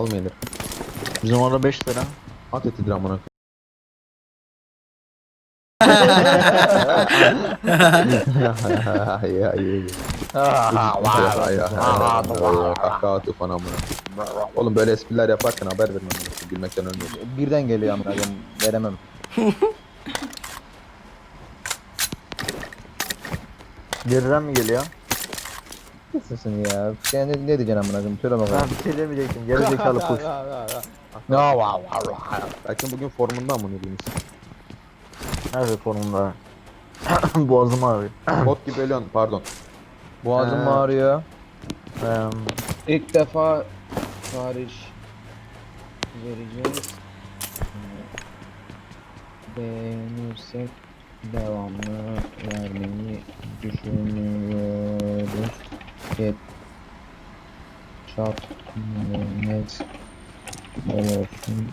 mal mı yenir? Bizim orada 5 lira. At etidir amına. Kahkaha tufan amına. Oğlum böyle espriler yaparken haber amına koyayım. Gülmekten ölmüyoruz. Birden geliyor amına koyayım. Veremem. Geriden mi geliyor? Kesinsin ya. Sen ne, ne diyeceksin amına koyayım? Söyle Ben bakalım. bir şey demeyecektim. Geri zekalı kuş. Ne var var Belki bugün formunda amına koyayım. Nerede formunda? Boğazım ağrıyor. Bot gibi ölüyorsun pardon. Boğazım Ee, ağrıyor. Eee, İlk defa tarih vereceğiz. Beğenirsek devamlı vermeyi düşünüyoruz. Get chat net olsun.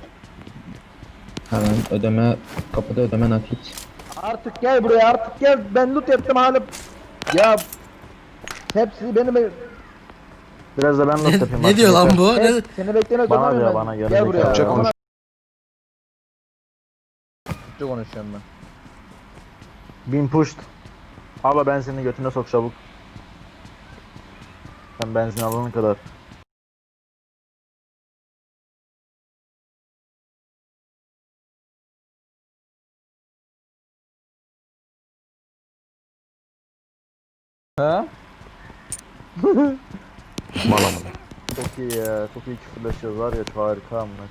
Hemen ödeme kapıda ödeme nakit. Artık gel buraya artık gel ben loot yaptım hala. Ya hepsi benim Biraz da ben not yapayım. ne diyor lan bu? Ne? Seni beklemek Bana diyor, bana ben? yarım Gel buraya. Türkçe konuş. Türkçe konuşuyorum ben. Bin pushed. Abi ben senin götüne sok çabuk. Sen benzin alana kadar. Ha? Mal amına. Çok iyi ya. Çok iyi küfürleşiyoruz var ya çok harika amına.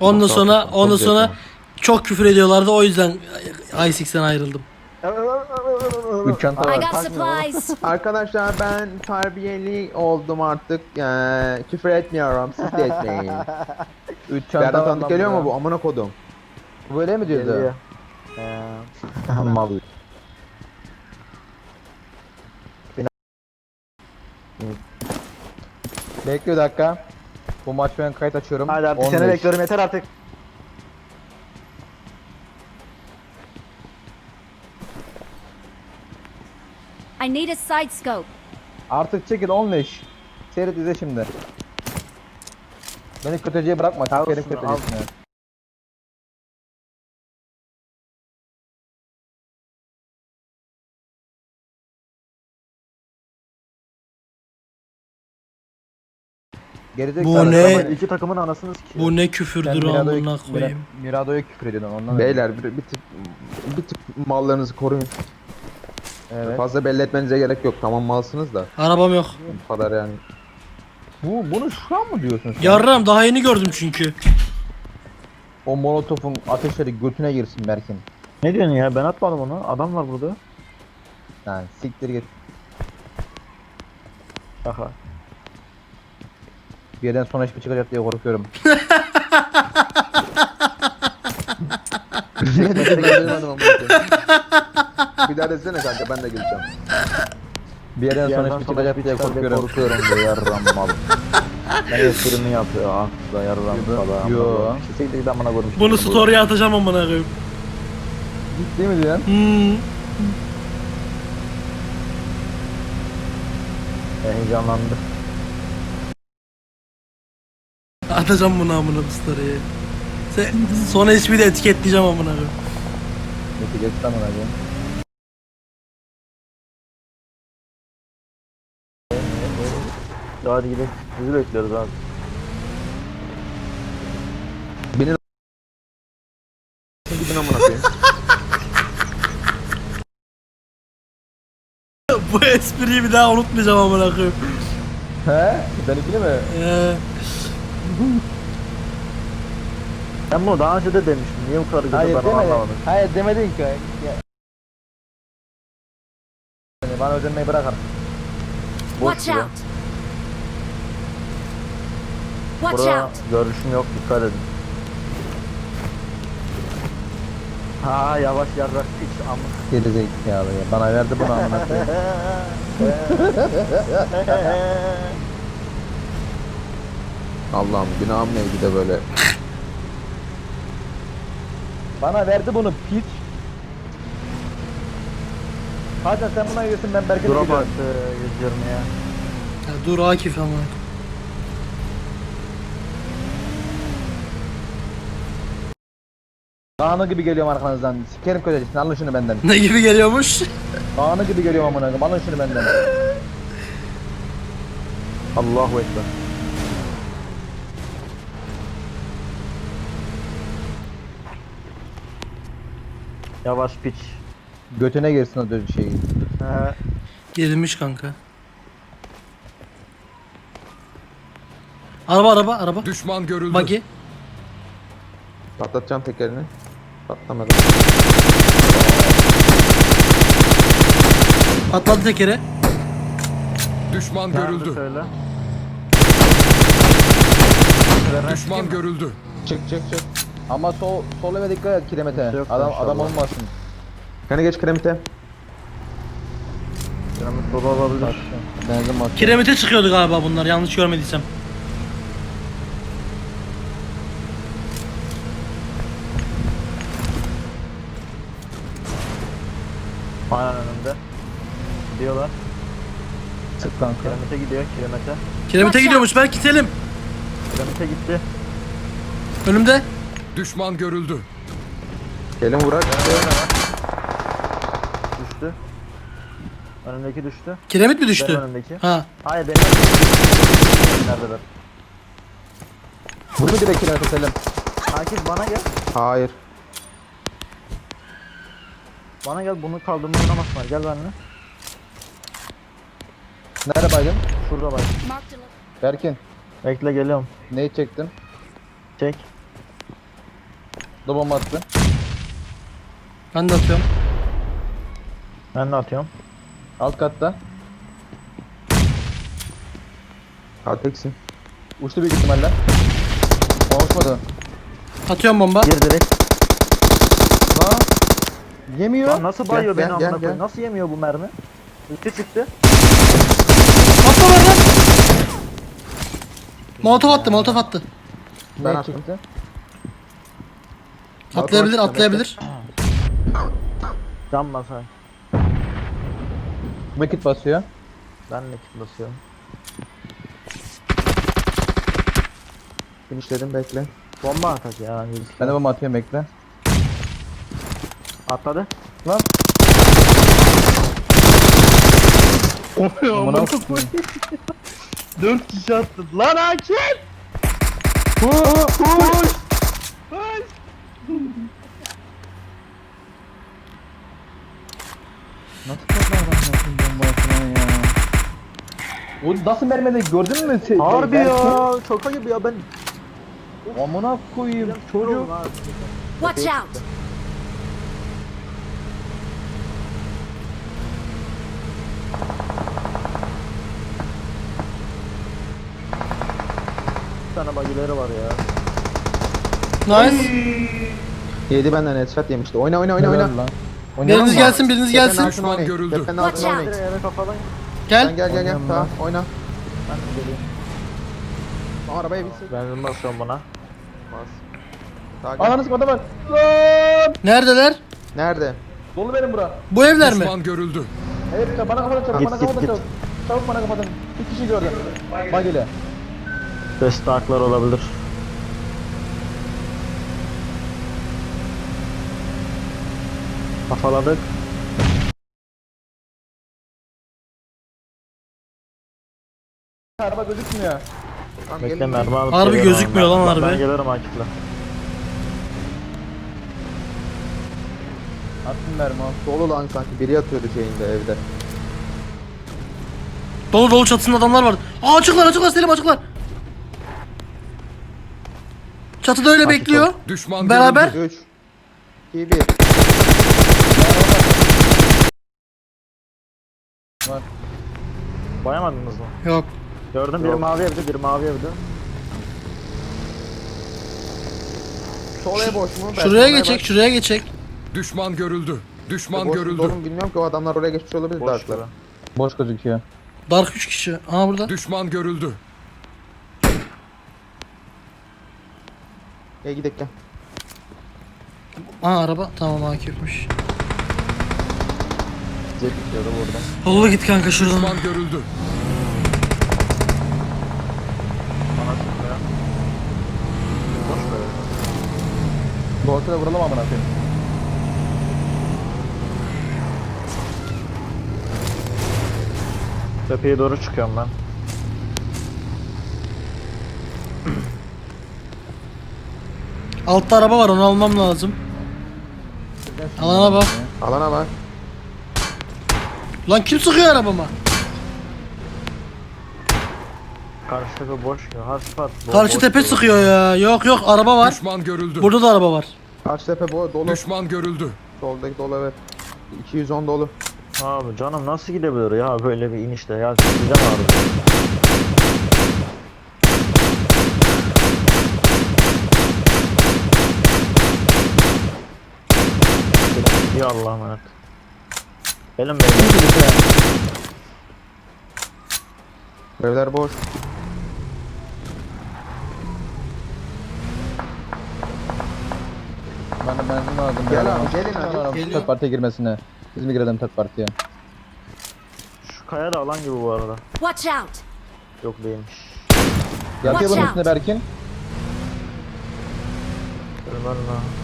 Ondan sonra ondan sonra çok küfür ediyorlardı. O yüzden i6'den ayrıldım. Üç çanta I var. got supplies. Arkadaşlar ben terbiyeli oldum artık. Ee, küfür etmiyorum. Siz de etmeyin. Üç Bir çanta yerden var tanıdık lan geliyor mu bu amına kodum? Bu Böyle mi diyordu? Geliyor. Eee, Mal. Bekle bir dakika. Bu maç ben kayıt açıyorum. Hadi seni 15. bekliyorum yeter artık. I need a side scope. Artık çekil 15. Seyret izle şimdi. Beni kötücüye bırakma. Al. kötücüsünü. Gerizekalı. Bu ne? İki takımın anasını sikiyor. Bu ne küfürdür amına koyayım. Mira- Mirado'ya küfür ediyordun ondan. Beyler bir, bir tık bir tık mallarınızı koruyun. Evet. Fazla belli etmenize gerek yok. Tamam malsınız da. Arabam yok. Bu kadar yani. Bu bunu şu an mı diyorsun sen? Yarram daha yeni gördüm çünkü. O molotofun ateşleri götüne girsin Berkin. Ne diyorsun ya ben atmadım onu. Adam var burada. Yani siktir git. Şaka. Bir yerden sonra hiçbir çıkacak diye korkuyorum. bir daha desene kanka ben de geleceğim. Bir yerden Bir sonra hiçbir sonra çıkacak bir diye korkuyorum. korkuyorum diye yarram mal. Ben esprimi yapıyor ah da yarram falan. Yo. Siktir git amına koyayım. Bunu story'e atacağım amına koyayım. Değil mi diyorsun? Hmm. Ben heyecanlandı. Atacağım bunu amına bu story'e. Sen, sonra ismi de etiketleyeceğim amına koyayım. Neyse geç tamam hadi. Ya hadi gidelim. Sizi bekliyoruz abi. Gidin amına koyayım. bu espriyi bir daha unutmayacağım amına koyayım. He? Benimkini mi? Ee, Ben bunu daha önce de demiştim. Niye bu kadar güzel Hayır ben onu demedin. anlamadım. Hayır demedin ki. Ya. Yani Bana özenmeyi bırak artık. Watch out. Watch Burada out. görüşüm yok dikkat edin. Ha yavaş yarrak hiç amma. Geri zekalı ya. Bana verdi bunu amına koyayım. Allah'ım günahım neydi de böyle. Bana verdi bunu piç. Hadi sen buna gidiyorsun ben Berkin'e Drop gidiyorum. attı 120 ya. ya dur Akif amına. Dağını gibi geliyorum arkanızdan. Sikerim köşesini alın şunu benden. Ne gibi geliyormuş? Dağını gibi geliyorum amına koyayım alın şunu benden. Allahu Ekber. Yavaş piç. Götüne girsin o düz şeyi. He. Gerilmiş kanka. Araba araba araba. Düşman görüldü. Buggy. Patlatacağım tekerini. Patlamadı. Patladı tekeri. Düşman Nerede görüldü. söyle. Düşman görüldü. Çık çık çık. Ama sol sol eve dikkat et kiremete. Yok Adam adam olmasın. Kanka geç kremite. Piramit dolu olabilir. Benzin. Kiremite çıkıyordu galiba bunlar yanlış görmediysem. Sık kanka. Kiremite gidiyor. Kiremite. Kiremite gidiyormuş belki Selim. Kiremite gitti. Önümde. Düşman görüldü. Gelin vurak. Düştü. Önümdeki düştü. Kiremit mi Benim düştü? önümdeki. Ha. Hayır benim Neredeler? Vur mu direkt kiremete Selim? Akif bana gel. Hayır. Bana gel bunu kaldırmaya oynamasınlar. Gel benimle. Nerede baydın? Şurada bak. Berkin. Bekle geliyorum. Neyi çektin? Çek. Bomba attı. Ben de atıyorum. Ben de atıyorum. Alt katta. Kalteksin. Uçtu büyük ihtimalle. Konuşmadı. Atıyorum bomba. Gir direkt. Ha? Yemiyor. Lan nasıl bayıyor Gel, beni gel, amına gel, koyayım? Nasıl yemiyor bu mermi? Ulti çıktı. Atma lan lan. Molotov attı molotov attı. Ben attım. çıktı? Atlayabilir atlayabilir. Can basar. Mekit basıyor. Ben de kit basıyorum. Finishledim bekle. Bomba atak ya. Ben de bomba atıyorum bekle. Atladı. Lan. Amına koyayım. 4 kişi attı. Lan Akif. Nasıl kazanamıyorsun bombasına ya? O nasıl mermedi gördün mü? Se- Harbi Berkin? ya. Çok ayıp ya ben. Amına koyayım. Çocuk. Watch out! Tane bagileri var ya. Nice. Yedi benden headshot yemişti. Oyna oyna oyna oyna. Oynayalım Biriniz mı? gelsin biriniz gelsin. Altına oynayın. görüldü. Tepenin altına Watch oynayın. Kafadan. Gel. Gel gel gel gel. Tamam oyna. Ben geleyim. O arabaya binsin. Benzin basıyorum buna. Bas. Sağa gel. Ananı. Lan! Neredeler? Nerede? Dolu benim bura. Bu evler mi? Düşman görüldü. Evet bana kafadan çabuk. Git, Bana git, kafadan git. çabuk. Çabuk bana kafadan. Bir kişi gördüm. Bak ile. Best taklar olabilir. Kafaladık. Araba gözükmüyor. Tamam, Bekle gelin. mermi alıp Harbi geliyorum gözükmüyor ben. lan Ben- Ben harbi. gelirim Akif'le. Attım mermi. Dolu lan sanki biri yatıyordu şeyinde evde. Dolu dolu çatısında adamlar var. Aa açıklar açıklar Selim açıklar. Çatıda öyle bekliyor. Düşman Beraber. görüldü. 3 2 1 Bayamadınız mı? Yok. Gördüm biri Yok. mavi evde, biri mavi evde. Sol ev boş mu? Ben Şuraya sol eve geçecek şuraya geçecek. Düşman görüldü. Düşman Boş görüldü. Oğlum bilmiyorum ki o adamlar oraya geçmiş olabilir Boş darklara. Boş gözüküyor. Dark 3 kişi. Aa burada. Düşman görüldü. Gel gidelim gel. Aa araba. Tamam Akif'miş. Jet bitiyordu buradan. Yolla git kanka şuradan. Düşman görüldü. Bana sıkıyor. Boş ver. Bu ortada vuralım amına koyayım. Tepeye doğru çıkıyorum ben. Altta araba var onu almam lazım. Alana bak. Alana bak. Lan kim sıkıyor arabama? Karşı tepe boş ya. Bo- Karşı boş tepe sıkıyor ya. Yok yok araba var. Düşman görüldü. Burada da araba var. Karşı tepe boy dolu. Düşman görüldü. Soldaki dolu evet. 210 dolu. Abi canım nasıl gidebilir ya böyle bir inişte ya sizden ağrıyor. Ya Allah'a emanet. Gelin beyler. Evler boş. Bana benzin lazım. Gel abi, gelin hadi. Adam Geliyor. Third partiye girmesine. Biz mi girelim third partiye? Şu kaya da alan gibi bu arada. Watch out! Yok değilmiş. Yatıyor bunun üstüne Berkin. Gelin lan lan.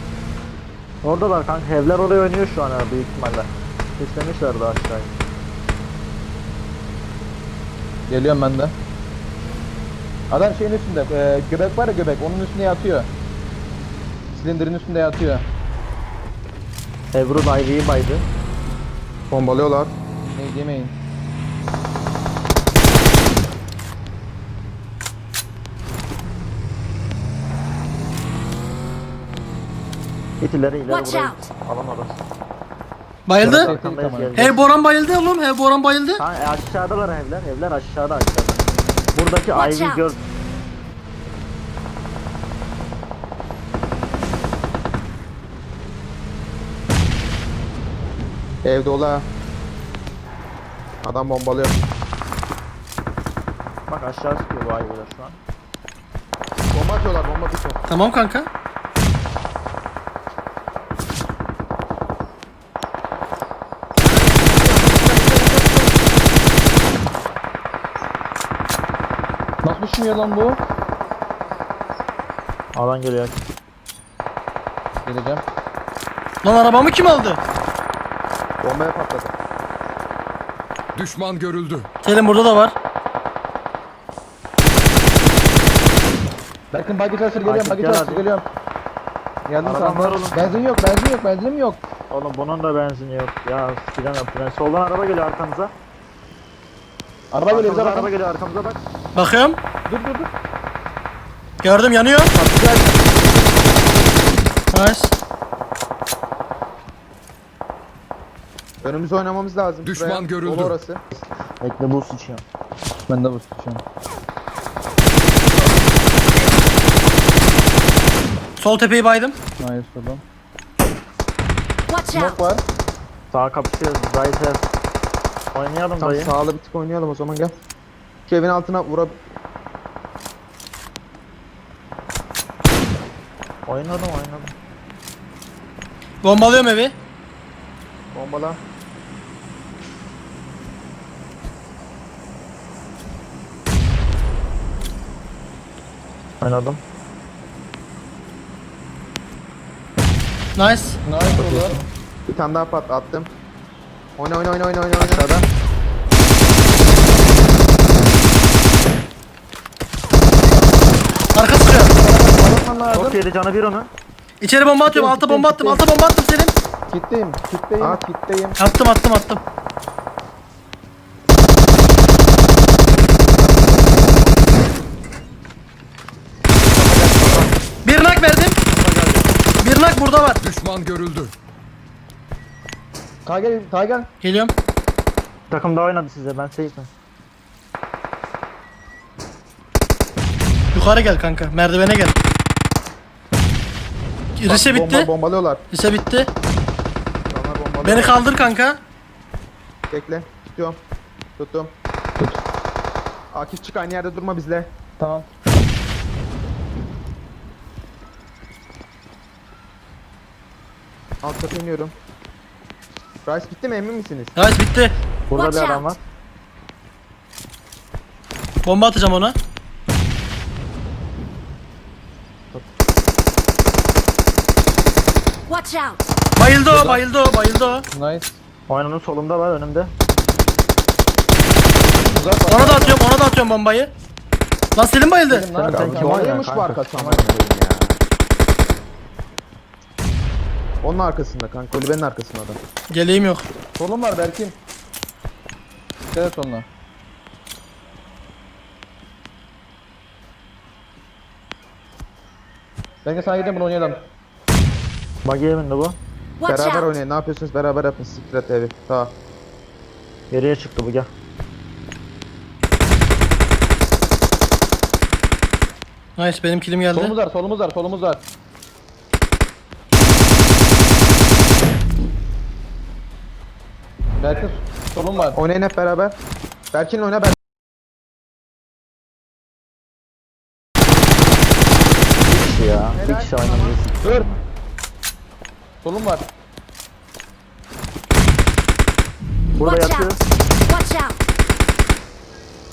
Oradalar kanka evler oraya oynuyor şu an abi büyük ihtimalle. Seslemişler daha aşağıya. Geliyorum ben de. Adam şeyin üstünde. E, göbek var ya göbek. Onun üstünde yatıyor. Silindirin üstünde yatıyor. Ebru Ivy'yi baydı. Bombalıyorlar. Ne yemeyin. İt ileri Watch buraya. out. Alan orası. Bayıldı. Arkandayız tamam. geleceğiz. Her Boran bayıldı oğlum. Her Boran bayıldı. Ha, e, aşağıdalar evler. Evler aşağıda aşağıda. Buradaki Watch Ivy out. gör. Ev dolu ha. Adam bombalıyor. Bak aşağı çıkıyor bu Ivy'ler şu an. Bomba atıyorlar bomba düşüyor. Tamam kanka. Düşünüyor lan bu? Alan geliyor. Geleceğim. Lan arabamı kim aldı? Bombaya patladı. Düşman görüldü. Selim burada da var. Berkin bagi çalışır geliyorum. Gel çalışır hadi. geliyorum. Geldim sana. var oğlum. Benzin yok, benzin yok, benzin yok. Oğlum bunun da benzini yok. Ya filan filan. Soldan araba geliyor arkamıza. Araba geliyor bize Arkamıza bakın. araba geliyor arkamıza bak. Bakıyorum. Dur dur dur. Gördüm yanıyor. Nice. Önümüze oynamamız lazım. Düşman Şuraya. görüldü. Dolu orası. Bekle bu sıçıyor. Ben de bu sıçıyorum. Sol tepeyi baydım. Nice oğlum. Watch out! Smoke var. Sağa kapışıyoruz. Ev. Oynayalım Tam dayı. sağlı bir tık oynayalım o zaman gel. Şu evin altına vura... Oynadım oynadım. Bombalıyorum evi. Bombala. Oynadım. Nice. Nice olur. Bir tane daha pat attım. Oyna oyna oyna oyna oyna aşağıda. Arka sıkıyor. Alman lazım. Çok yedi canı bir onun. İçeri bomba atıyorum. Alta bomba attım. Alta bomba attım Selim. Kitleyim, kitleyim, At. kitleyim. Attım attım attım. Bir nak verdim. Bir nak burada var. Düşman görüldü. Kay gel. Geliyorum. Takım daha oynadı size ben safe'im. Yukarı gel kanka. Merdivene gel. Rise Bomba, bitti. bombalıyorlar. Rise bitti. Beni kaldır kanka. Bekle. Tutuyorum. Tuttum. Akif çık aynı yerde durma bizle. Tamam. Alt kata iniyorum. Price bitti mi emin misiniz? Nice bitti. Burada Watch bir adam out. var. Bomba atacağım ona. Watch out! Bayıldı o bayıldı o bayıldı o. Nice. Oyunun solunda var önümde. Uzak Ona da atıyorum ona da atıyorum bombayı. Lan Selim bayıldı. Selim lan. Sen- kim oynayan bu kanka? arkası amına koyayım ya. Onun arkasında kanka. Kulübenin arkasında adam. Geleğim yok. Solun var Berkin. Dikkat et soluna. Belki sana gidin bunu oynayalım. Buggy evinde bu. Watch Beraber out! oynayın. Ne yapıyorsunuz? Beraber yapın. Siktir et evi. Tamam. Geriye çıktı bu gel. Nice benim kilim geldi. Solumuz var, solumuz var, solumuz var. Berkin solun var. Oynayın hep beraber. Berkin oyna ben. Bir kişi ya. Bir kişi oynamıyor. Dur. Solun var. Burada Watch yatıyor. out! Watch out!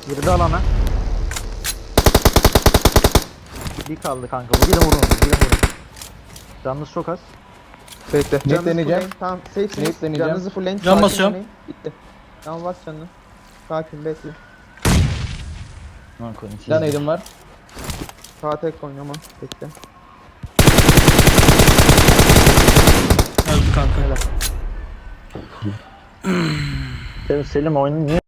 Girdi alana. Bir kaldı kanka. Bu gidin vurun. Gidin vurun. Canınız çok az. Bekle. Canınızı deneyeceğim. fullleyin. Tamam. Safe'siniz. Net deneyeceğim. Canınızı fullleyin. Can Sakin basıyorum. oynayın. Bitti. Tamam bas canını. Sakin bekle. Lan koyayım, eğitim var. Sağ tek oynama. Bekle. Kanka. Selim, Selim oyunu niye